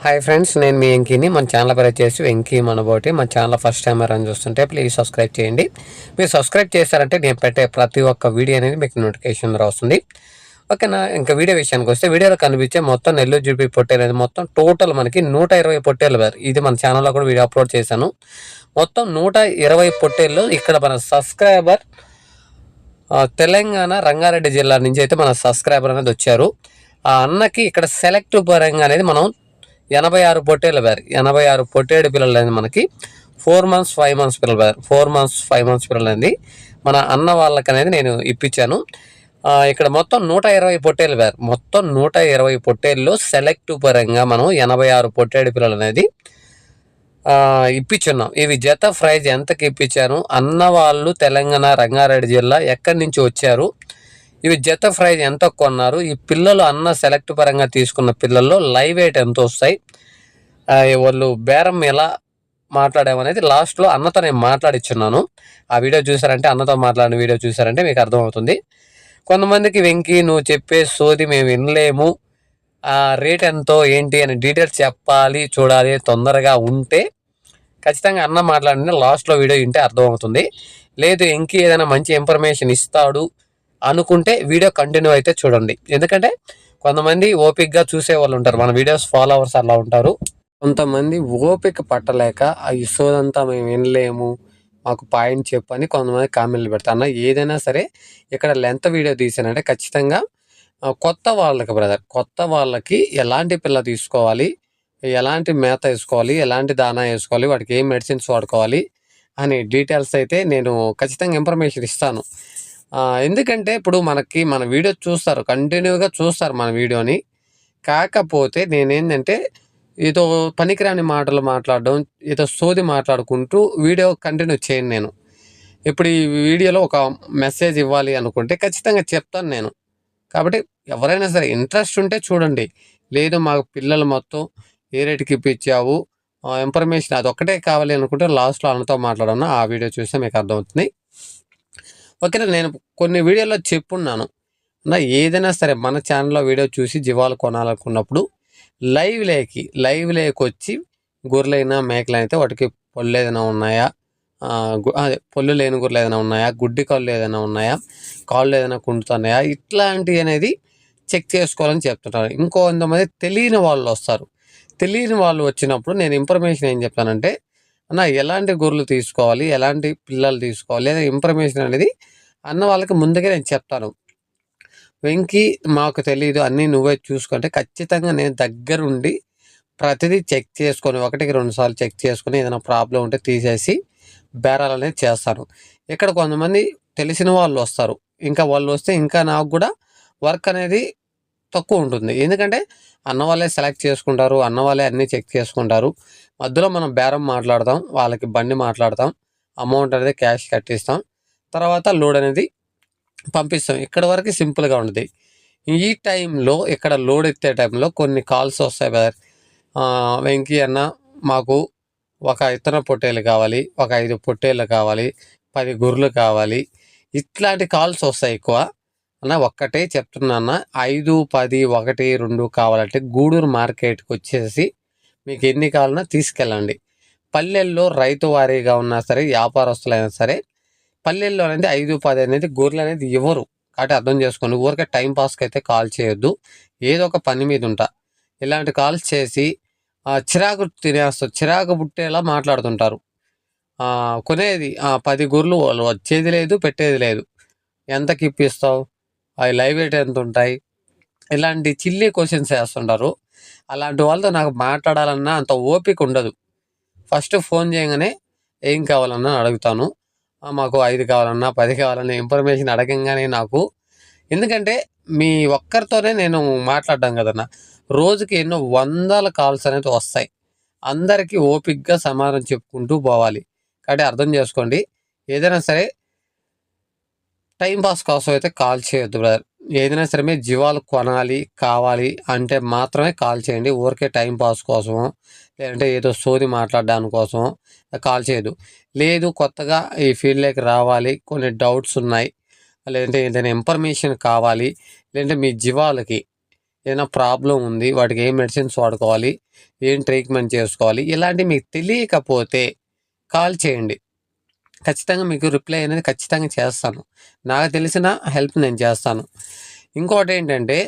Hi friends నేను మీ వెంకీని. మన channel పేరు వచ్చేసి వెంకీ మనబోటి. మన ఛానల్ ఫస్ట్ టైం అని చూస్తుంటే ప్లీజ్ సబ్స్క్రైబ్ చేయండి. మీరు సబ్స్క్రైబ్ చేశారంటే నేను పెట్టే ప్రతి ఒక్క వీడియో అనేది మీకు నోటిఫికేషన్ వస్తుంది. ఓకేనా ఇంకా వీడియో విషయానికి వస్తే వీడియోలో కనిపించే మొత్తం నెల్లూరు జుడిపి పొట్టేలు అనేది మొత్తం టోటల్ మనకి నూట ఇరవై పొట్టేలు ఇది మన ఛానల్లో కూడా వీడియో అప్లోడ్ చేశాను. మొత్తం నూట ఇరవై పొట్టేళ్ళు ఇక్కడ మన సబ్స్క్రైబర్ తెలంగాణ రంగారెడ్డి జిల్లా నుంచి అయితే మన సబ్స్క్రైబర్ అనేది వచ్చారు. ఆ అన్నకి ఇక్కడ సెలెక్ట్ పరంగా అనేది మనం ఎనభై ఆరు పొట్టేళ్ళ వేరు ఎనభై ఆరు పొట్టేడు పిల్లలు మనకి. ఫోర్ మంత్స్ ఫైవ్ మంత్స్ పిల్లలు వేరు ఫోర్ మంత్స్ ఫైవ్ మంత్స్ పిల్లలు మన అన్న వాళ్ళకి అనేది నేను ఇప్పించాను ఇక్కడ మొత్తం నూట ఇరవై పొట్టేలు వేరు మొత్తం నూట ఇరవై పొట్టేళ్ళు సెలెక్ట్ పరంగా మనం ఎనభై ఆరు పొట్టేడు పిల్లలు అనేది ఇప్పించున్నాం ఇవి జత ప్రైజ్ ఎంతకి ఇప్పించాను అన్న వాళ్ళు తెలంగాణ రంగారెడ్డి జిల్లా ఎక్కడి నుంచి వచ్చారు? ఇవి జత ప్రైజ్ ఎంత కొన్నారు? ఈ పిల్లలు అన్న సెలెక్ట్ పరంగా తీసుకున్న పిల్లల్లో లైవ్ ఎయిట్ ఎంత వస్తాయి? వాళ్ళు బేరం ఎలా మాట్లాడామనేది లాస్ట్లో అన్నతో నేను మాట్లాడిచ్చున్నాను. ఆ వీడియో చూసారంటే అన్నతో మాట్లాడిన వీడియో చూసారంటే మీకు అర్థమవుతుంది. కొంతమందికి వెంకీ నువ్వు చెప్పే సోది మేము వినలేము. ఆ రేట్ ఎంతో ఏంటి అని డీటెయిల్స్ చెప్పాలి చూడాలి తొందరగా ఉంటే ఖచ్చితంగా అన్న మాట్లాడిన లాస్ట్లో వీడియో వింటే అర్థమవుతుంది. లేదు ఎంకి ఏదైనా మంచి ఇన్ఫర్మేషన్ ఇస్తాడు. అనుకుంటే వీడియో కంటిన్యూ అయితే చూడండి. ఎందుకంటే కొంతమంది ఓపిక్గా చూసే వాళ్ళు ఉంటారు. మన వీడియోస్ ఫాలోవర్స్ అలా ఉంటారు. కొంతమంది ఓపిక పట్టలేక ఆ ఇసోదంతా మేము వినలేము మాకు పాయింట్ చెప్పని కొంతమంది కామెంట్లు పెడతాను ఏదైనా సరే ఇక్కడ లెంత్ వీడియో తీసానంటే ఖచ్చితంగా కొత్త వాళ్ళకి బ్రదర్ కొత్త వాళ్ళకి ఎలాంటి పిల్ల తీసుకోవాలి ఎలాంటి మేత వేసుకోవాలి ఎలాంటి దానా వేసుకోవాలి వాటికి ఏం మెడిసిన్స్ వాడుకోవాలి అనే డీటెయిల్స్ అయితే నేను ఖచ్చితంగా ఇన్ఫర్మేషన్ ఇస్తాను. ఎందుకంటే ఇప్పుడు మనకి మన వీడియో చూస్తారు కంటిన్యూగా చూస్తారు మన వీడియోని. కాకపోతే నేనేంటంటే ఏదో పనికిరాని మాటలు మాట్లాడడం ఏదో సోది మాట్లాడుకుంటూ వీడియో కంటిన్యూ చేయను నేను. ఇప్పుడు ఈ వీడియోలో ఒక మెసేజ్ ఇవ్వాలి అనుకుంటే ఖచ్చితంగా చెప్తాను నేను. కాబట్టి ఎవరైనా సరే ఇంట్రెస్ట్ ఉంటే చూడండి. లేదు మాకు పిల్లలు మొత్తం ఏ రేటుకి ఇప్పించావు? ఇన్ఫర్మేషన్ అది ఒక్కటే కావాలి అనుకుంటే లాస్ట్లో అన్నతో మాట్లాడను ఆ వీడియో చూస్తే మీకు అర్థమవుతుంది. ఓకేనా నేను కొన్ని వీడియోలో చెప్పున్నాను. నా ఏదైనా సరే మన ఛానల్లో వీడియో చూసి జీవాలు కొనాలనుకున్నప్పుడు లైవ్ లేకి లైవ్ లేకి వచ్చి గొర్రెలైనా మేకలైతే అయితే వాటికి పళ్ళు ఏదైనా ఉన్నాయా? అదే పళ్ళు లేని గొర్రెలు ఏదైనా ఉన్నాయా? గుడ్డి కాళ్ళు ఏదైనా ఉన్నాయా? కాళ్ళు ఏదైనా కుంటున్నాయా? ఇట్లాంటివి అనేది చెక్ చేసుకోవాలని చెప్తుంటారు. ఇంకో కొంతమంది తెలియని వాళ్ళు వస్తారు. తెలియని వాళ్ళు వచ్చినప్పుడు నేను ఇన్ఫర్మేషన్ ఏం చెప్తానంటే అన్న ఎలాంటి గొర్రెలు తీసుకోవాలి? ఎలాంటి పిల్లలు తీసుకోవాలి? లేదా ఇన్ఫర్మేషన్ అనేది అన్న వాళ్ళకి ముందుగా నేను చెప్తాను. వెంకీ మాకు తెలియదు అన్నీ నువ్వే చూసుకుంటే ఖచ్చితంగా నేను దగ్గరుండి ప్రతిదీ చెక్ చేసుకొని ఒకటికి రెండు సార్లు చెక్ చేసుకొని ఏదైనా ప్రాబ్లం ఉంటే తీసేసి బేరాలు అనేది చేస్తాను. ఇక్కడ కొంతమంది తెలిసిన వాళ్ళు వస్తారు. ఇంకా వాళ్ళు వస్తే ఇంకా నాకు కూడా వర్క్ అనేది తక్కువ ఉంటుంది. ఎందుకంటే అన్న వాళ్ళే సెలెక్ట్ చేసుకుంటారు అన్న వాళ్ళే అన్నీ చెక్ చేసుకుంటారు. మధ్యలో మనం బేరం మాట్లాడతాం వాళ్ళకి బండి మాట్లాడతాం అమౌంట్ అనేది క్యాష్ కట్టిస్తాం. తర్వాత లోడ్ అనేది పంపిస్తాం. ఇక్కడ వరకు సింపుల్గా ఉంటుంది. ఈ టైంలో ఇక్కడ లోడ్ ఎత్తే టైంలో కొన్ని కాల్స్ వస్తాయి బ్రదర్. వెంకీ అన్న మాకు ఒక ఇతర పొట్టేలు కావాలి ఒక ఐదు పొట్టేళ్ళు కావాలి పది గుర్రెలు కావాలి. ఇట్లాంటి కాల్స్ వస్తాయి ఎక్కువ. అన్న ఒక్కటే చెప్తున్నా ఐదు పది ఒకటి రెండు కావాలంటే గూడూరు మార్కెట్కి వచ్చేసి మీకు ఎన్ని కావాలన్నా తీసుకెళ్ళండి. పల్లెల్లో రైతు వారీగా ఉన్నా సరే వ్యాపారస్తులైనా సరే పల్లెల్లో అనేది ఐదు పది అనేది గొర్రెలు అనేది ఇవ్వరు. కాబట్టి అర్థం చేసుకోండి. ఊరికే టైం పాస్కి అయితే కాల్ చేయొద్దు. ఏదో ఒక పని మీద ఉంటా. ఇలాంటి కాల్స్ చేసి చిరాకు తినేస్తారు చిరాకు పుట్టేలా మాట్లాడుతుంటారు. కొనేది పది గొర్రెలు వాళ్ళు వచ్చేది లేదు పెట్టేది లేదు. ఎంతకి ఇప్పిస్తావు? అవి లైవ్ వెయిట్ ఎంత ఉంటాయి? ఇలాంటి చిల్లీ క్వశ్చన్స్ వేస్తుంటారు. అలాంటి వాళ్ళతో నాకు మాట్లాడాలన్నా అంత ఓపిక ఉండదు. ఫస్ట్ ఫోన్ చేయగానే ఏం కావాలన్నా అడుగుతాను. మాకు ఐదు కావాలన్నా పది కావాలన్నా ఇన్ఫర్మేషన్ అడగంగానే నాకు. ఎందుకంటే మీ ఒక్కరితోనే నేను మాట్లాడడం కదన్నా. రోజుకి ఎన్నో వందల కాల్స్ అనేది వస్తాయి. అందరికీ ఓపిక్గా సమాధానం చెప్పుకుంటూ పోవాలి. కాబట్టి అర్థం చేసుకోండి. ఏదైనా సరే టైం పాస్ కోసం అయితే కాల్ చేయొద్దు బ్రదర్ ఏదైనా సరే మీరు జీవాలు కొనాలి కావాలి అంటే మాత్రమే కాల్ చేయండి. ఊరికే టైం పాస్ కోసం లేదంటే ఏదో సోది మాట్లాడడానికి కాల్ చేయదు లేదు కొత్తగా ఈ ఫీల్డ్లోకి రావాలి కొన్ని డౌట్స్ ఉన్నాయి లేదంటే ఏదైనా ఇన్ఫర్మేషన్ కావాలి లేదంటే మీ జీవాలకి ఏదైనా ప్రాబ్లం ఉంది వాటికి ఏం మెడిసిన్స్ వాడుకోవాలి ఏం ట్రీట్మెంట్ చేసుకోవాలి ఇలాంటివి మీకు తెలియకపోతే కాల్ చేయండి. ఖచ్చితంగా మీకు రిప్లై అనేది ఖచ్చితంగా చేస్తాను. నాకు తెలిసిన హెల్ప్ నేను చేస్తాను. ఇంకోటి ఏంటంటే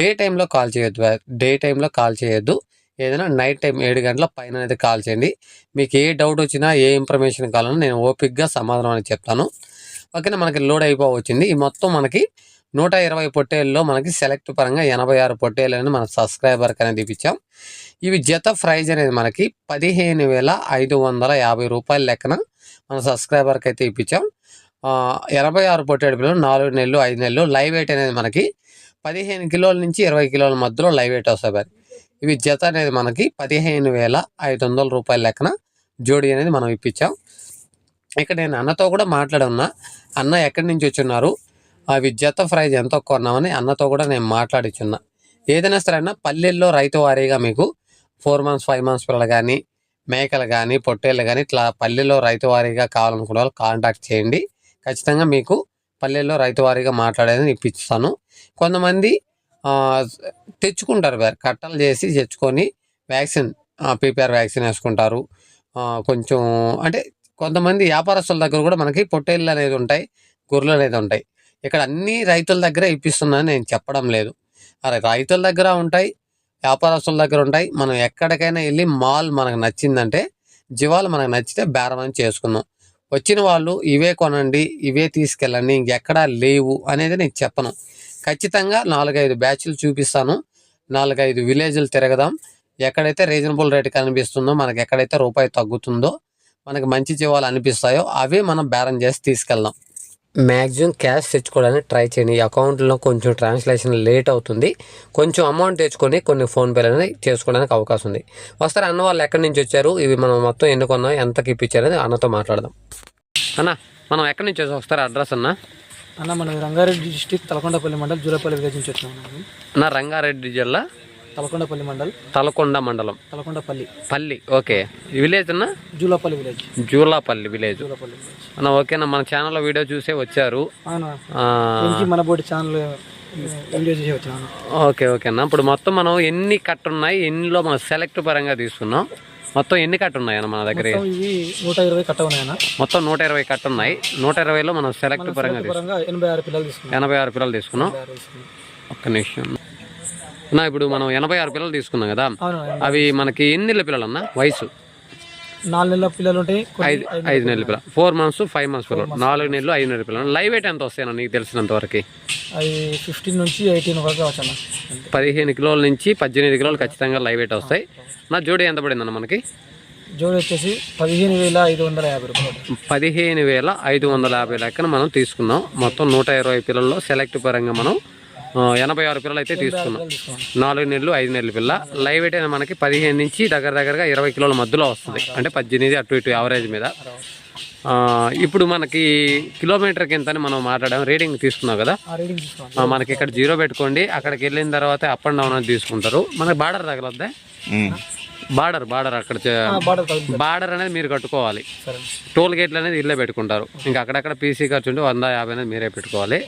డే టైంలో కాల్ చేయొద్దు డే టైంలో కాల్ చేయొద్దు. ఏదైనా నైట్ టైం ఏడు గంటల పైన అనేది కాల్ చేయండి. మీకు ఏ డౌట్ వచ్చినా ఏ ఇన్ఫర్మేషన్ కావాలన్నా నేను ఓపిక్గా సమాధానం అనేది చెప్తాను. ఓకేనా? మనకి లోడ్ అయిపోవచ్చింది. ఈ మొత్తం మనకి నూట ఇరవై పొట్టేల్లో మనకి సెలెక్ట్ పరంగా ఎనభై ఆరు పొట్టేళ్ళని మన సబ్స్క్రైబర్కి అనేది ఇప్పించాం. ఇవి జత ప్రైజ్ అనేది మనకి పదిహేను వేల ఐదు వందల యాభై రూపాయల లెక్కన మన సబ్స్క్రైబర్కి అయితే ఇప్పించాం ఎనభై ఆరు పొట్టేడు పిల్లలు నాలుగు నెలలు ఐదు నెలలు లైవ్ వెయిట్ అనేది మనకి పదిహేను కిలోల నుంచి ఇరవై కిలోల మధ్యలో లైవ్ వెయిట్ వస్తాయి ఇవి జత అనేది మనకి పదిహేను వేల ఐదు వందల రూపాయల లెక్కన జోడీ అనేది మనం ఇప్పించాం. ఇక్కడ నేను అన్నతో కూడా మాట్లాడున్నా. అన్న ఎక్కడి నుంచి వచ్చున్నారు? అవి జత ప్రైజ్ ఎంత కొన్నామని అన్నతో కూడా నేను మాట్లాడిచున్నా. ఏదైనా సరే అన్న పల్లెల్లో రైతు వారీగా మీకు ఫోర్ మంత్స్ ఫైవ్ మంత్స్ పిల్లలు కానీ మేకలు కానీ పొట్టేళ్ళు కానీ ఇట్లా పల్లెల్లో రైతు వారీగా వాళ్ళు కాంటాక్ట్ చేయండి. ఖచ్చితంగా మీకు పల్లెల్లో రైతు వారీగా మాట్లాడేది ఇప్పిస్తాను. కొంతమంది తెచ్చుకుంటారు వారు కట్టలు చేసి తెచ్చుకొని వ్యాక్సిన్ పీపీఆర్ వ్యాక్సిన్ వేసుకుంటారు. కొంచెం అంటే కొంతమంది వ్యాపారస్తుల దగ్గర కూడా మనకి పొట్టేళ్ళు అనేది ఉంటాయి గొర్రెలు అనేది ఉంటాయి. ఇక్కడ అన్ని రైతుల దగ్గర ఇప్పిస్తున్నాను నేను చెప్పడం లేదు. అరే రైతుల దగ్గర ఉంటాయి వ్యాపారస్తుల దగ్గర ఉంటాయి. మనం ఎక్కడికైనా వెళ్ళి మాల్ మనకు నచ్చిందంటే జీవాలు మనకు నచ్చితే బేరం అని చేసుకుందాం. వచ్చిన వాళ్ళు ఇవే కొనండి ఇవే తీసుకెళ్ళండి ఇంకెక్కడా లేవు అనేది నేను చెప్పను. ఖచ్చితంగా నాలుగైదు బ్యాచ్లు చూపిస్తాను. నాలుగైదు విలేజ్లు తిరగదాం. ఎక్కడైతే రీజనబుల్ రేట్ కనిపిస్తుందో మనకి ఎక్కడైతే రూపాయి తగ్గుతుందో మనకి మంచి జీవాలు అనిపిస్తాయో అవే మనం బేరం చేసి తీసుకెళ్దాం. మ్యాక్సిమం క్యాష్ తెచ్చుకోవడానికి ట్రై చేయండి. ఈ అకౌంట్లో కొంచెం ట్రాన్స్లేషన్ లేట్ అవుతుంది. కొంచెం అమౌంట్ తెచ్చుకొని కొన్ని ఫోన్పేలు అనేది చేసుకోవడానికి అవకాశం ఉంది. వస్తారు? అన్న వాళ్ళు ఎక్కడి నుంచి వచ్చారు? ఇవి మనం మొత్తం ఎన్నుకున్నాం? ఎంతకి ఇప్పించారని అన్నతో మాట్లాడదాం. అన్న మనం ఎక్కడి నుంచి వస్తారు అడ్రస్ అన్న. అన్న మన రంగారెడ్డి డిస్టిక్ తలకొండపల్లి మండల్ జూలపల్లి విలేజ్ నుంచి వచ్చినాం అన్న. రంగారెడ్డి జిల్లా. తలకొండపల్లి మండల్. తలకొండ మండలం. తలకొండపల్లి. పల్లి ఓకే. విలేజ్ అన్న? Julapalli village. Julapalli village. Julapalli village. అన్న ఓకేనా మన ఛానల్లో వీడియో చూసే వచ్చారు. అవునా? ఆ, ఇంకి మన బోటి ఛానల్ వీడియో చేసి వచ్చినాను ఓకే ఓకే అన్న. ఇప్పుడు మొత్తం మనం ఎన్ని కట్ట ఉన్నాయి ఎన్నిలో మనం సెలెక్ట్ పరంగా తీసుకున్నాం? మొత్తం ఎన్ని కట్ట ఉన్నాయి అన్న మన దగ్గర? మొత్తం ఇవి నూట ఇరవై కట్ట ఉన్నాయన్న. మొత్తం నూట ఇరవై కట్ట ఉన్నాయి. నూట ఇరవైలో మనం సెలెక్ట్ పరంగా తీసుకున్నాం. పరంగా ఎనభై ఆరు పిల్లలు తీసుకున్నాం. ఎనభై ఆరు పిల్లలు తీసుకున్నాం. ఒక్క నిమిషం. అన్న ఇప్పుడు మనం ఎనభై ఆరు పిల్లలు తీసుకున్నాం కదా. అవి మనకి ఎన్ని నెలల పిల్లలు అన్న వయసు? నాలుగు నెలల పిల్లలు ఉంటాయి ఐదు నెలల పిల్లలు ఫోర్ మంత్స్ ఫైవ్ మంత్స్ పిల్లలు. నాలుగు నెలలు ఐదు నెలల పిల్లలు. లైవ్ వెయిట్ ఎంత వస్తాయన్న నీకు తెలిసినంత వరకు? అవి ఫిఫ్టీన్ నుంచి ఎయిటీన్ వరకు అంతే. పదిహేను కిలోల నుంచి పద్దెనిమిది కిలోలు ఖచ్చితంగా లైవ్ వెయిట్ వస్తాయి. నా జోడి ఎంత పడిందన్న మనకి? జోడి వచ్చేసి పదిహేను వేల ఐదు వందల యాభై రూపాయలు పదిహేను వేల ఐదు వందల యాభై లెక్కన మనం తీసుకున్నాం. మొత్తం నూట ఇరవై పిల్లల్లో సెలెక్ట్ పరంగా మనం ఎనభై ఆరు పిల్లలు అయితే తీసుకున్నాం. నాలుగు నెలలు ఐదు నెలల పిల్ల. లైవ్ వెయిట్ అయినా మనకి పదిహేను నుంచి దగ్గర దగ్గరగా ఇరవై కిలోల మధ్యలో వస్తుంది. అంటే పద్దెనిమిది అటు ఇటు యావరేజ్ మీద. ఆ, ఇప్పుడు మనకి కిలోమీటర్కి ఎంత అని మనం మాట్లాడాం. రేటింగ్ తీసుకున్నాం కదా? రీడింగ్ మనకి ఇక్కడ జీరో పెట్టుకోండి. అక్కడికి వెళ్ళిన తర్వాత అప్ అండ్ డౌన్ అని తీసుకుంటారు. మనకి బార్డర్ తగలద్దా? బార్డర్ బార్డర్ అక్కడ బార్డర్ అనేది మీరు కట్టుకోవాలి. టోల్ గేట్లు అనేది ఇల్లే పెట్టుకుంటారు. ఇంకా అక్కడక్కడ పీసీ ఖర్చు ఉంటే వంద యాభై అనేది మీరే పెట్టుకోవాలి.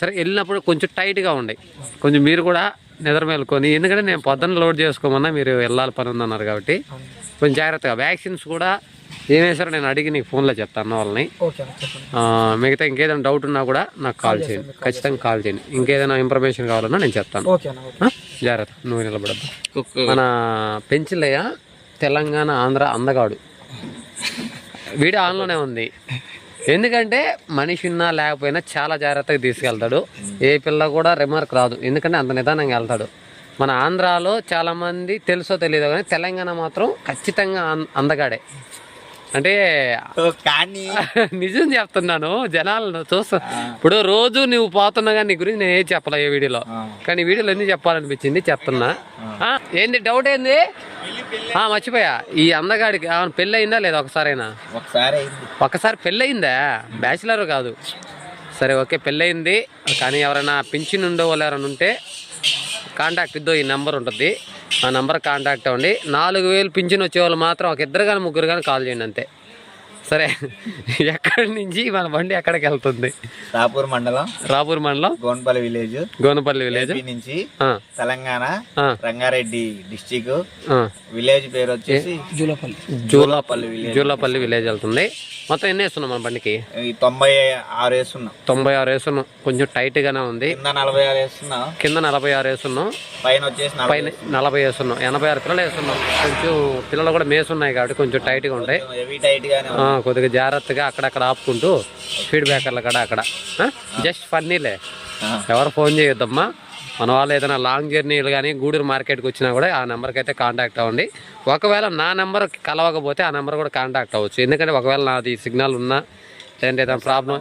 సరే వెళ్ళినప్పుడు కొంచెం టైట్గా ఉండే. కొంచెం మీరు కూడా నిద్ర మేలుకొని ఎందుకంటే నేను పొద్దున్న లోడ్ చేసుకోమన్నా మీరు వెళ్ళాలి పని ఉందన్నారు కాబట్టి కొంచెం జాగ్రత్తగా. వ్యాక్సిన్స్ కూడా ఏం వేసారో నేను అడిగి నీకు ఫోన్లో చెప్తాను వాళ్ళని. మిగతా ఇంకేదైనా డౌట్ ఉన్నా కూడా నాకు కాల్ చేయండి. ఖచ్చితంగా కాల్ చేయండి. ఇంకేదైనా ఇన్ఫర్మేషన్ కావాలన్నా నేను చెప్తాను? జాగ్రత్త నువ్వు నిలబడద్దు. మన పెంచిలయ్య తెలంగాణ ఆంధ్ర అందగాడు. వీడియో ఆన్లోనే ఉంది. ఎందుకంటే మనిషి ఉన్నా లేకపోయినా చాలా జాగ్రత్తగా తీసుకెళ్తాడు. ఏ పిల్ల కూడా రిమార్క్ రాదు. ఎందుకంటే అంత నిదానంగా వెళ్తాడు. మన ఆంధ్రాలో చాలామంది తెలుసో తెలియదో కానీ తెలంగాణ మాత్రం ఖచ్చితంగా అందగాడే. అంటే కానీ. నిజం చెప్తున్నాను జనాలను చూస్తా. ఇప్పుడు రోజు నువ్వు పోతున్నా కానీ నీ గురించి నేను ఏం చెప్పలే ఈ వీడియోలో. కానీ వీడియోలో ఎందుకు చెప్పాలనిపించింది చెప్తున్నా. ఏంది డౌట్ ఏంది? ఆ, మర్చిపోయా. ఈ అందగాడికి పెళ్ళి అయిందా లేదా ఒకసారైనా? ఒకసారి అయింది ఒక్కసారి పెళ్ళయిందా? బ్యాచిలర్ కాదు. సరే ఓకే పెళ్ళయింది. కానీ ఎవరైనా పింఛన్ ఉండే వాళ్ళు ఎవరైనా ఉంటే కాంటాక్ట్ ఇద్దో ఈ నెంబర్ ఉంటుంది. ఆ నెంబర్ కాంటాక్ట్ అవ్వండి. నాలుగు వేలు పింఛన్ వచ్చే వాళ్ళు మాత్రం ఒక ఇద్దరు కానీ ముగ్గురు కానీ కాల్ చేయండి అంతే. సరే ఎక్కడి నుంచి మన బండి ఎక్కడికి వెళ్తుంది? రాపూర్ మండలం రాపూర్ మండలం? Gonpalli village. Gonapalli village? AP నుంచి తెలంగాణ రంగారెడ్డి డిస్టిక్. విలేజ్ పేరు వచ్చేసి జూలపల్లి. జూలాపల్లి జూలాపల్లి విలేజ్. వెళ్తుంది. మొత్తం ఎన్ని వేస్తున్నాం మన బండికి? తొంభై ఆరు వేస్తున్నాం. తొంభై ఆరు వేస్తున్నాం. కొంచెం టైట్ గానే ఉంది. కింద నలభై ఆరు వేస్తున్నాం. కింద నలభై ఆరు వేస్తున్నాం. పైన వచ్చేసి నలభై పైన నలభై వేస్తున్నాం. ఎనభై ఆరు పిల్లలు వేస్తున్నాం. కొంచెం పిల్లలు కూడా మేసున్నాయి కాబట్టి కొంచెం టైట్గా ఉంటాయి. టైట్ గానే ఆ, కొద్దిగా జాగ్రత్తగా అక్కడక్కడ ఆపుకుంటూ స్పీడ్ బ్రేకర్లు కూడా అక్కడ. జస్ట్ ఫన్నీలే. ఎవరు ఫోన్ చేయొద్దమ్మా. మన వాళ్ళు ఏదైనా లాంగ్ జర్నీలు కానీ గూడూరు మార్కెట్కి వచ్చినా కూడా ఆ నెంబర్కి అయితే కాంటాక్ట్ అవ్వండి. ఒకవేళ నా నెంబర్ కలవకపోతే ఆ నెంబర్ కూడా కాంటాక్ట్ అవ్వచ్చు. ఎందుకంటే ఒకవేళ నాది సిగ్నల్ ఉన్నా లేదంటే ఏదైనా ప్రాబ్లం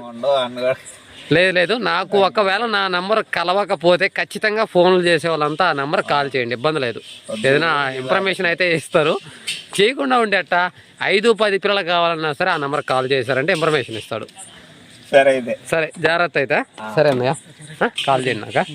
లేదు లేదు. నాకు ఒకవేళ నా నెంబర్ కలవకపోతే ఖచ్చితంగా ఫోన్లు చేసే వాళ్ళంతా ఆ నెంబర్ కాల్ చేయండి. ఇబ్బంది లేదు. ఏదైనా ఇన్ఫర్మేషన్ అయితే ఇస్తారు. చేయకుండా ఉండేట ఐదు పది పిల్లలు కావాలన్నా సరే ఆ నెంబర్ కాల్ చేశారంటే ఇన్ఫర్మేషన్ ఇస్తాడు. సరే అయితే. సరే జాగ్రత్త అయితే. సరే అన్నయ్య. కాల్ చేయండి నాక.